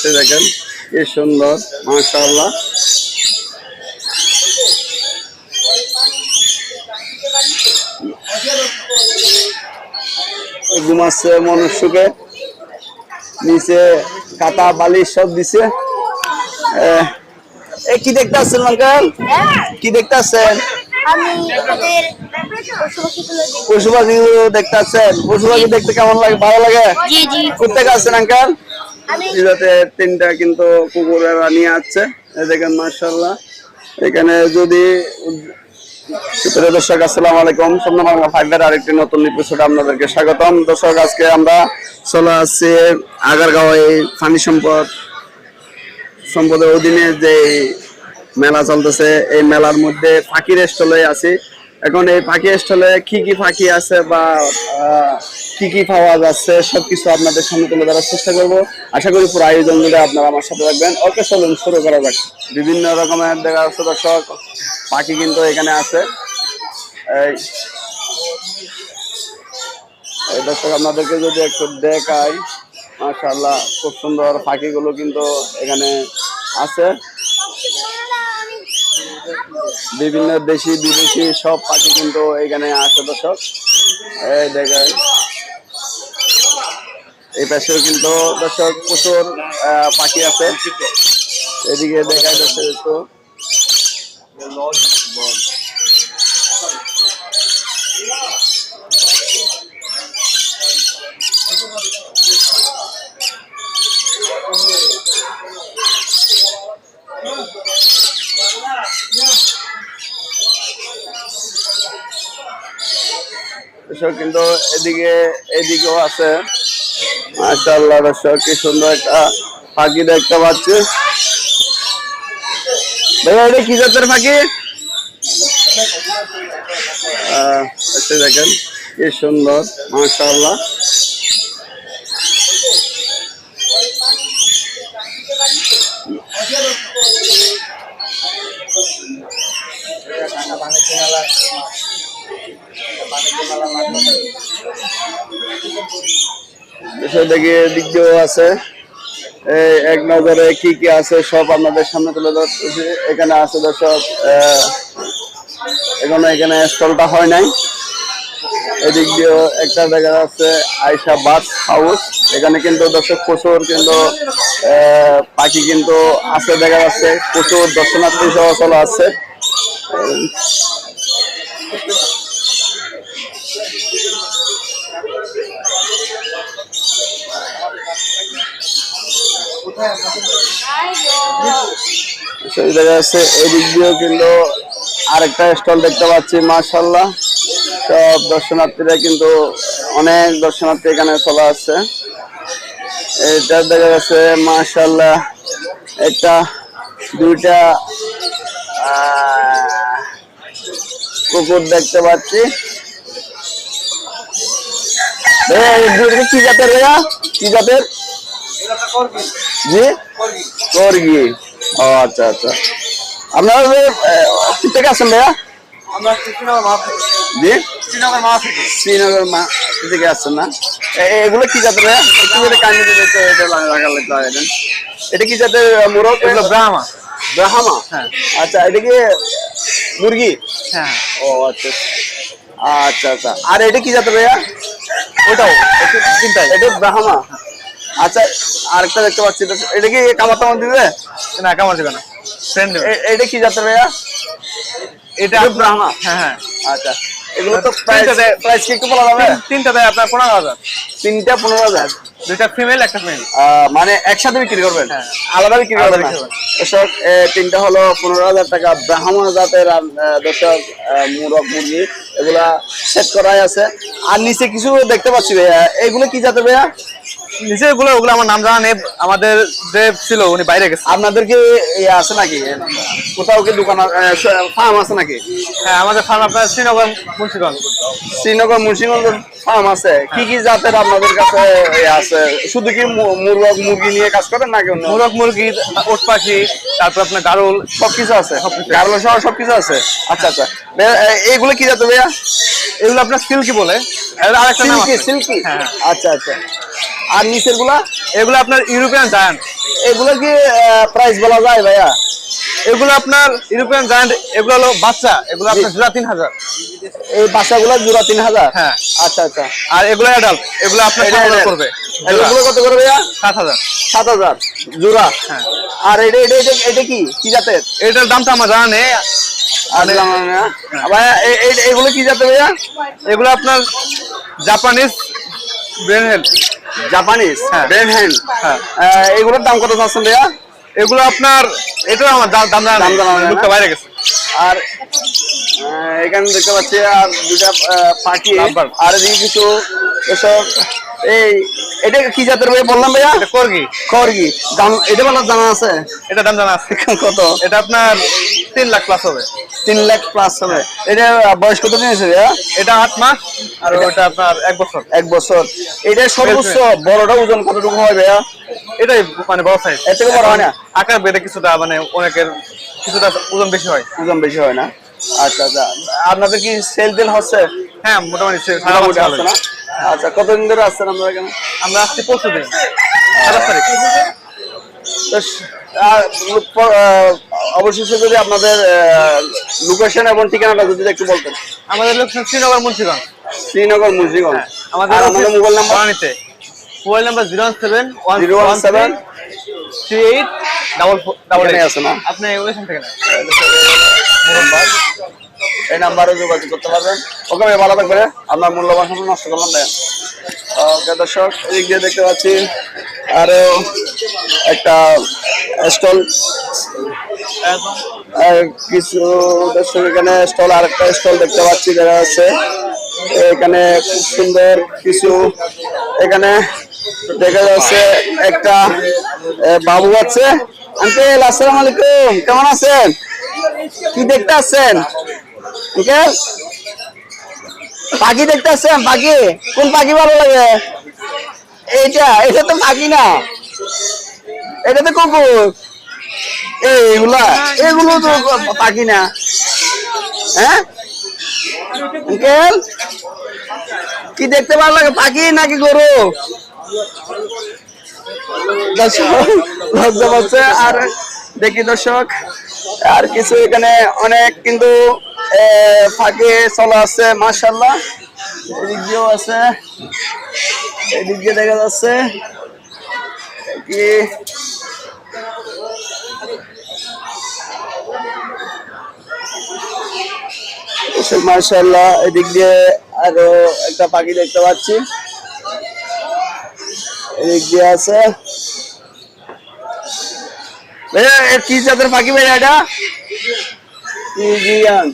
সে দেখেন কি সুন্দর মাশাআল্লাহ। ঘুমাচ্ছে মনুষ্যকে নিচে কাটা বালিশ সব দিছে। এ, কি দেখতে আসছেন আঙ্কেল? কি দেখতে আসছেন পশু পাখিগুলো দেখতে আসছেন পশু পাখি দেখতে কেমন লাগে? ভালো লাগে? কোথেকে আসছেন আঙ্কেল? আমি তিনটা কিন্তু কুকুরেরা নিয়ে আসছে। দেখেন মার্শাল্লাহ এখানে যদি দর্শক, আসসালামু আলাইকুম। সম্মান বাংলা ফাইভের আরেকটি নতুন এপিসোড আপনাদেরকে স্বাগতম। দর্শক, আজকে আমরা চলে আসছি আগারগাঁও এই পানি সম্পদ, সম্পদের অধীনে যে মেলা চলতেছে, এই মেলার মধ্যে পাখির স্টলে আছি। এখন এই পাখি স্টলে কি কি পাখি আছে বা কি কি পাওয়া যাচ্ছে সবকিছু আপনাদের সামনে তুলে ধরার চেষ্টা করব। আশা করি পুরো আয়োজন জুড়ে আপনারা আমার সাথে থাকবেন। ওকে, চলুন, শুরু করা যাক। বিভিন্ন রকমের দেখা যাচ্ছে দর্শক পাখি কিন্তু এখানে আছে। এই দর্শক, আপনাদেরকে যদি একটু দেখাই, মাশাআল্লাহ, খুব সুন্দর পাখিগুলো কিন্তু এখানে আছে। বিভিন্ন দেশি, বিদেশি সব পাখি কিন্তু এখানে আসে দর্শক। এই দেখেন। এই পাশেও কিন্তু দর্শক প্রচুর পাখি আছে। এদিকে দেখা যাচ্ছে দর্শক, কিন্তু এদিকে, এদিকেও আছে। মাসাল্লাহ দর্শক, কি সুন্দর একটা পাখি দেখতে পাচ্ছি। ভাইয়া, এটা কি জাতের পাখি দেখেন, কি সুন্দর, মাশাআল্লাহ। এসে দেখি দিয়েও আছে। এক নজরে কি কি আছে সব আপনাদের সামনে তুলে ধরতেছি এখানে আছে দর্শক এখনও এখানে স্টলটা হয় নাই। এদিক দিয়েও একটা দেখা যাচ্ছে আয়সা বাস হাউস। এখানে কিন্তু দর্শক প্রচুর কিন্তু পাখি কিন্তু আছে, দেখা যাচ্ছে। প্রচুর দর্শনার্থী সহ চলে দেখা যাচ্ছে এদিক দিয়েও কিন্তু আরেকটা স্টল দেখতে পাচ্ছি মার্শাল্লাহ সব দর্শনার্থীরা কিন্তু, অনেক দর্শনার্থী এখানে চলে আসছে। এটা দেখা যাচ্ছে মার্শাল্লাহ একটা, দুইটা কুকুর দেখতে পাচ্ছি। কি জাতের কি জাতের? জি? কর্গি ও আচ্ছা আচ্ছা। আপনারা থেকে আসেন ভাইয়া? আমরা কৃষ্ণনগর মা থেকে। জি? শ্রীনগর মা শ্রীনগর মা থেকে আসছেন না? এ- এ- এগুলো কি জাতের ভাইয়া? একটু করে কান্দি দিতে তো এটা লাগালে লাগালেন এটা কি জাতের মুরগ? এগুলো ব্রাহ্মা ব্রাহ্মা হ্যাঁ। আচ্ছা এটা কি মুরগি? হ্যাঁ। ও আচ্ছা। আচ্ছা আচ্ছা। আর এটা কি জাতের ভাইয়া? ওটাও চিন্তাই এটা ব্রাহ্মা আচ্ছা আরেকটা দেখতে পাচ্ছি। এটা কি কামার টামার দিবে? না কেমন দেবে না। এটা কি ভাইয়া? এটা ব্রাহ্মা। হ্যাঁ হ্যাঁ। আচ্ছা এগুলো তো প্রাইস কি একটু বলা যাবে? তিনটা দেয় আপনার পনেরো হাজার। তিনটা পনেরো হাজার। দুইটা ফিমেল একটা মেল মানে একসাথে বিক্রি করবেন? হ্যাঁ। আলাদা বিক্রি করবেন। দর্শক তিনটা হলো পনেরো হাজার টাকা ব্রাহ্মণ জাতের দর্শক মুরগ মুরগি এগুলা সেট করাই আছে। আর নিচে কিছু দেখতে পাচ্ছি ভাইয়া। এগুলো কি জাতের ভাইয়া? নিচে গুলো ওগুলো আমার নাম জানা নেই। আমাদের যে ছিল উনি বাইরে গেছে। আপনাদের কি ইয়ে আছে নাকি? কোথাও কি দোকান ফার্ম আছে নাকি? হ্যাঁ আমাদের ফার্ম আপনার শ্রীনগর মুন্সিগঞ্জ। শ্রীনগর মুন্সিগঞ্জ ফার্ম আছে। কি কি জাতের আপনাদের কাছে আছে? শুধু কি মুরগ মুরগি নিয়ে কাজ করেন নাকি অন্য? মোরগ মুরগি ওট পাখি তারপর আপনার গারুল। সবকিছু আছে? গার্লো সহ সবকিছু আছে? আচ্ছা আচ্ছা। এইগুলো কি জাতের ভাইয়া? এগুলো আপনার সিল্কি বলে। আরেকটা নাম সিল্কি সিল্কি? হ্যাঁ। আচ্ছা আচ্ছা। আর নিচেরগুলা এগুলো আপনার ইউরোপিয়ান জায়ান্ট এগুলো কি প্রাইস বলা যায় ভাইয়া? এগুলো আপনার ইউরোপিয়ান জায়ান্ট এগুলো হলো বাচ্চা এগুলো আপনার জোড়া তিন হাজার। এই বাচ্চাগুলো জোড়া তিন হাজার? হ্যাঁ। আচ্ছা আচ্ছা। আর এগুলো অ্যাডাল্ট এগুলো আপনার করবে। এগুলো কত করে ভাইয়া? সাত হাজার। সাত হাজার। জোড়া? হ্যাঁ। আর এটা এটা এটা এটা কি? কি জাতের? এটার দামটা আমার জানা নেই। আর জানা না। ভাইয়া এ- এ- এগুলো কি জাতের ভাইয়া? এগুলো আপনার জাপানিজ ব্রেন হেলথ জাপানিজ হ্যাঁ। ব্রেন হ্যান্ড হ্যাঁ। এগুলোর দাম কত চাচ্ছেন ভাইয়া? এগুলো আপনার এটা আমার দাম দাম দাম? লুকটা বাইরে গেছে। আর এখানে দেখতে পাচ্ছি আর দুটা পাখি আর এদিকে কিছু এসব এই এটা কি জাতের ভাই বললাম ভাইয়া? এটা করগি। দাম এটা বলার জানা আছে? এটা দাম জানা আছে। কত? এটা আপনার তিন লাখ প্লাস হবে। তিন লাখ প্লাস হবে। এটা বয়স কত দিন ভাইয়া? এটা আট মাস আর ওটা আপনার এক বছর। এক বছর। এটা সর্বোচ্চ বড়টা ওজন কতটুকু হয় ভাইয়া? এটাই মানে বড় সাইজ এর থেকে বড় হয় না? আকার বেড়ে কিছুটা মানে অনেকের কিছুটা ওজন বেশি হয়। ওজন বেশি হয় না? আচ্ছা আচ্ছা। আপনাদের কি সেল টেল হচ্ছে? হ্যাঁ মোটামুটি সে- সারা মোটামুটি হবে। না? আচ্ছা কতদিন ধরে আসছেন আপনারা এখানে? আমরা আসছি পরশু দিন। সাতাশ তারিখ। অবশেষে যদি আপনাদের লোকেশন এবং ঠিকানাটা যদি একটু বলতেন। আমাদের লোকেশন শ্রীনগর মুন্সিগঞ্জ। শ্রীনগর মুন্সিগঞ্জ। হ্যাঁ, আমাদের mobile number বারানিতে mobile number zero one seven one zero one seven three eight double double eight আছে না? আপনি ওইখান থেকে না এই নাম্বারে যোগাযোগ করতে পারবেন। ওকে ভাই, ভালো থাকবেন হ্যাঁ? আপনার মূল্যবান সময় নষ্ট করলাম ভাই ওকে, দর্শক, এদিক দিয়ে দেখতে পাচ্ছি, আরও একটা স্টল। কিছু দর্শক, এখানে স্টল আর একটা স্টল দেখতে পাচ্ছি, দেখা যাচ্ছে। এখানে খুব সুন্দর কিছু, এখানে দেখা যাচ্ছে একটা বাবু আছে। আঙ্কেল, আসসালামু আলাইকুম, কেমন আছেন? কি দেখতে পাখি দেখতে আসছেন? পাখি? কোন পাখি ভালো লাগে? এইটা, এটা তো পাখি না। এটা তো কুকুর। এইগুলা, এগুলো তো পাখি না। হ্যাঁ? কি দেখতে ভালো লাগে, পাখি নাকি গরু? দর্শক আর দেখি দর্শক, আর কিছু এখানে অনেক কিন্তু ফাঁকে চলা আছে মার্শাল্লাহ এদিক দিয়েও আছে। এদিক দিয়ে দেখা যাচ্ছে কি মার্শাল্লাহ এদিক দিয়ে আরও একটা পাখি দেখতে পাচ্ছি। এদিক দিয়ে আছে। কি জাতের পাখি ভাইয়া এটা? পিজিয়ান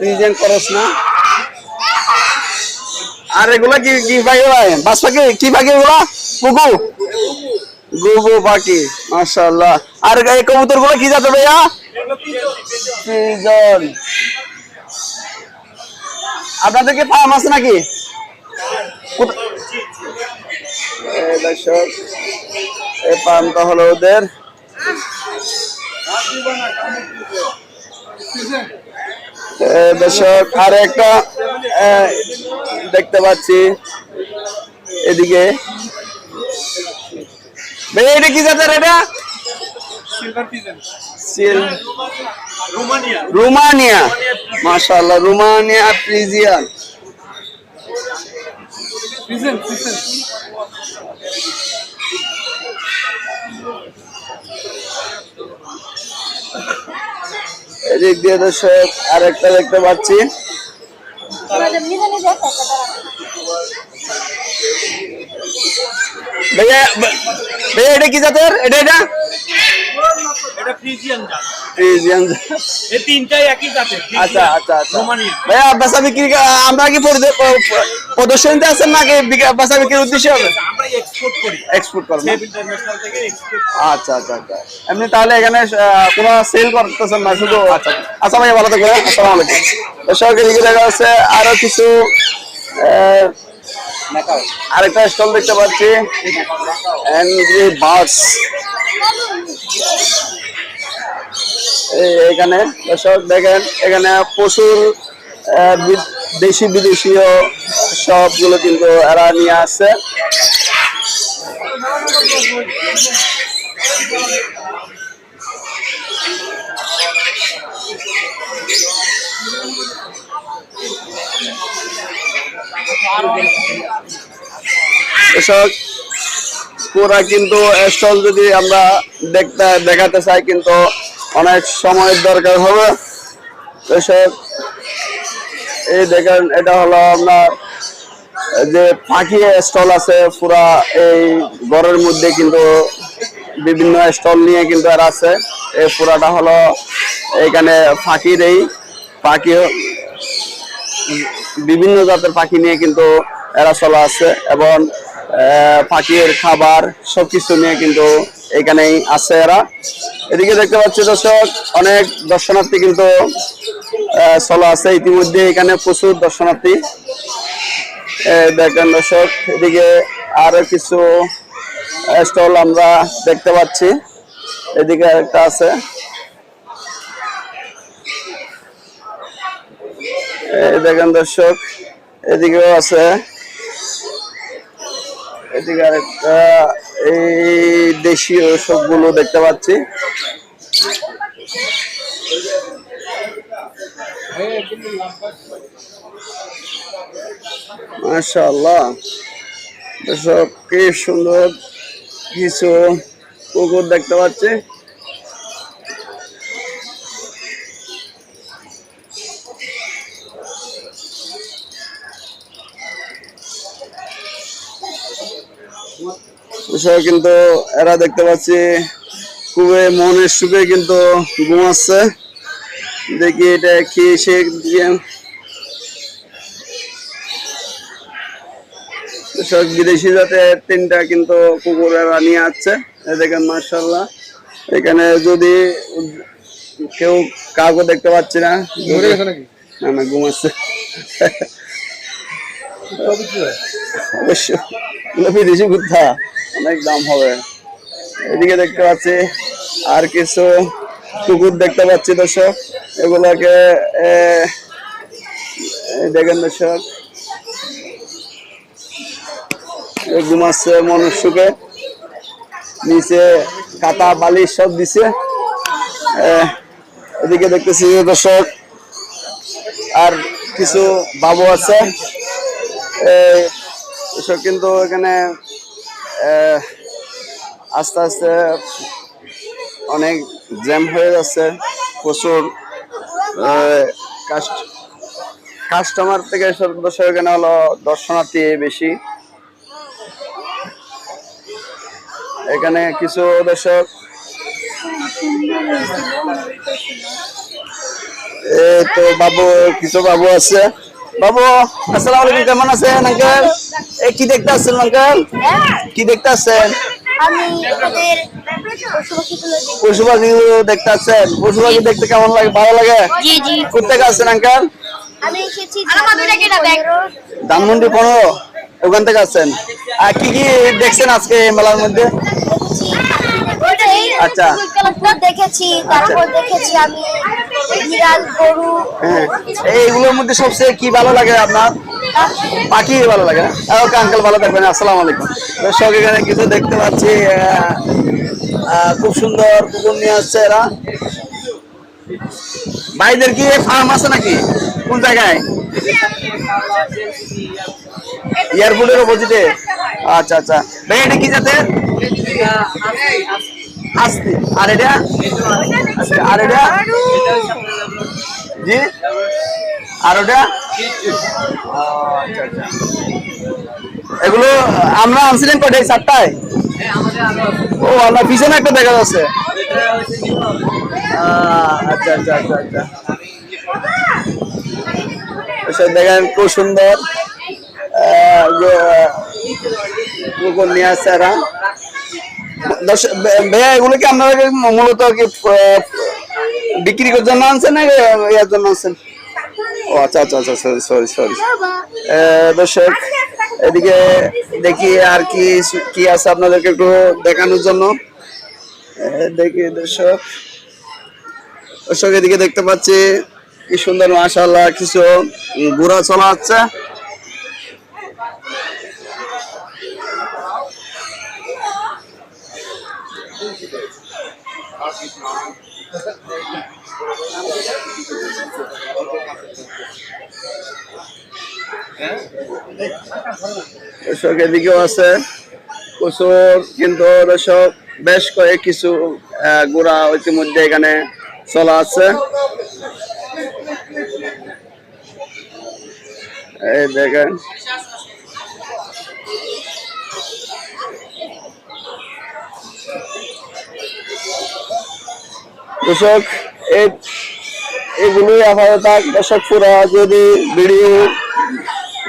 পিজিয়ান করস না। আর এগুলা কি কি পাখি ভাই? বাস কি পাখি এগুলা? পুকু? গুগু পাখি, মাশাআল্লাহ। আর এই কবুতরগুলো কি জাতের ভাইয়া? পিজন আপনাদের কি ফার্ম আছে নাকি? এই পাম্পটা হলো ওদের। দর্শক আর একটা দেখতে পাচ্ছি। এদিকে। ভাই এটা কি জাতের এটা? রোমানিয়া। মাশাআল্লাহ রোমানিয়া ফ্রিজিয়ান। এদিক দিয়ে দর্শক আরেকটা দেখতে পাচ্ছি। ভাইয়া ভাইয়া, এটা কি জাতের? এটা এটা? এটা ফ্রিজিয়ান জাত। ফ্রিজিয়ান এই তিনটাই একই জাতের আচ্ছা আচ্ছা আচ্ছা। ভাইয়া বেচা বিক্রি আমরা কি প্রদর্শনীতে আছেন নাকি বেচা বিক্রির উদ্দেশ্যে হবে? আমরা এক্সপোর্ট করি। এক্সপোর্ট করবেন ইন্টারন্যাশনাল থেকে এক্সপোর্ট আচ্ছা আচ্ছা আচ্ছা। এমনি তাহলে এখানে কোনো সেল করতেছেন না শুধু আচ্ছা। আচ্ছা ভাইয়া ভালো থাকবেন হ্যাঁ? আসসালামু আলাইকুম। দর্শক এদিকে দেখা যাচ্ছে আরও কিছু আরেকটা স্টল দেখতে পাচ্ছি। বার্ডস এখানে, দর্শক, দেখেন, এখানে প্রচুর দেশি বিদেশিও সবগুলো কিন্তু এরা নিয়ে আসছে। এসব পুরা কিন্তু স্টল যদি আমরা দেখতে, দেখাতে চাই, কিন্তু অনেক সময়ের দরকার হবে। এসব, এই দেখেন, এটা হলো আপনার, যে পাখি স্টল আছে, পুরা এই ঘরের মধ্যে কিন্তু বিভিন্ন স্টল নিয়ে কিন্তু এরা আছে। এই পুরাটা হলো এখানে ফাঁকির এই পাখি বিভিন্ন জাতের পাখি নিয়ে কিন্তু এরা চলা আছে এবং পাখির খাবার সব কিছু নিয়ে কিন্তু এখানেই আছে এরা। এদিকে দেখতে পাচ্ছি দর্শক, অনেক দর্শনার্থী কিন্তু চলা আছে। ইতিমধ্যে এখানে প্রচুর দর্শনার্থী। দেখেন দর্শক, এদিকে আরও কিছু স্টল আমরা দেখতে পাচ্ছি। এদিকে একটা আছে। দেখেন দর্শক, এদিকেও আছে। এদিকে আরেকটা এই দেশীয় সবগুলো দেখতে পাচ্ছি। মাশাআল্লাহ। দর্শক কি সুন্দর কিছু কুকুর দেখতে পাচ্ছি। বিষয় কিন্তু এরা দেখতে পাচ্ছি খুবই মনের সুখে কিন্তু ঘুমাচ্ছে। দেখি এটা কি সে সব বিদেশি জাতের তিনটা কিন্তু কুকুর এরা নিয়ে আসছে। দেখেন মার্শাল্লাহ এখানে যদি কেউ কাউকে দেখতে পাচ্ছি না না না ঘুমাচ্ছে। অবশ্যই এগুলো বিদেশি কুত্তা। অনেক দাম হবে। এদিকে দেখতে পাচ্ছি আর কিছু কুকুর দেখতে পাচ্ছি দর্শক। এগুলাকে দেখেন দর্শক। ঘুমাচ্ছে মনুষ্যকে নিচে কাটা বালিশ সব দিছে। এদিকে দেখতেছি দর্শক, আর কিছু বাবু আছে। এসব কিন্তু এখানে আস্তে আস্তে অনেক জ্যাম হয়ে যাচ্ছে, প্রচুর কাস্টমার থেকে দর্শক এখানে হলো দর্শনার্থী বেশি। এখানে কিছু দর্শক, এই তো বাবু, কিছু বাবু আছে। বাবু আসসালামু আলাইকুম কেমন আছেন আঙ্কেল এই কি দেখতে আসছেন আঙ্কেল কি দেখতে আসছেন? পশু পাখিগুলো দেখতে আসছেন। পশু পাখি দেখতে কেমন লাগে? ভালো লাগে? জি জি। কোথেকে আসছেন আঙ্কেল আমি এসেছি পনেরো। ধানমন্ডি পনেরো? ওখান থেকে আসছেন। আর কি কি দেখছেন আজকে এই মেলার মধ্যে? আচ্ছা। দেখেছি তারপর দেখেছি আমি বিড়াল, গরু। হ্যাঁ এইগুলোর মধ্যে সবচেয়ে কি ভালো লাগে আপনার? পাখি ভালো লাগে না? আঙ্কেল ভালো থাকবেন, আসসালামু আলাইকুম। দর্শক, এখানে কিছু দেখতে পাচ্ছি খুব সুন্দর কুকুর নিয়ে আসছে এরা। ভাইদের কি ফার্ম আছে নাকি? কোন জায়গায়? এয়ারপোর্টের অপোজিটে? আচ্ছা আচ্ছা। ভাই, এটা কি জাতের? আস্তে আর এটা? আর এটা? জি? আর ওটা? আচ্ছা, আচ্ছা। এগুলো আমরা আনছিলেন কটা এই চারটায়। ও আমার পিছনে একটা দেখা যাচ্ছে। আচ্ছা আচ্ছা আচ্ছা আচ্ছা। এসব দেখেন খুব সুন্দর। নিয়ে আসছে ভাইয়া, এগুলো কি আপনারা মূলত কি বিক্রি করার জন্য আনছেন না ইয়ার জন্য আনছেন? ও আচ্ছা আচ্ছা আচ্ছা সরি সরি সরি দর্শক, এদিকে দেখি আর কি কি আছে আপনাদেরকে একটু দেখানোর জন্য। দেখি দর্শক। দর্শক, এদিকে দেখতে পাচ্ছি, কি সুন্দর, মাশাআল্লাহ, কিছু ঘোড়া চলা হচ্ছে। দর্শক, এদিকেও আছে। প্রচুর কিন্তু দর্শক, বেশ কয়েক কিছু ঘোড়া ইতিমধ্যে এখানে চলা আছে এই দেখেন এই এগুলোই আপাতত দর্শক পুরা যদি ভিডিও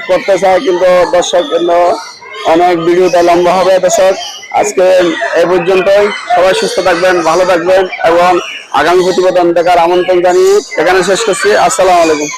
করতে চায় কিন্তু দর্শক অনেক ভিডিওটা লম্বা হবে দর্শক। আজকে এ পর্যন্তই। সবাই সুস্থ থাকবেন, ভালো থাকবেন এবং আগামী প্রতিবেদন দেখার আমন্ত্রণ জানিয়ে এখানে শেষ করছি। আসসালামু আলাইকুম।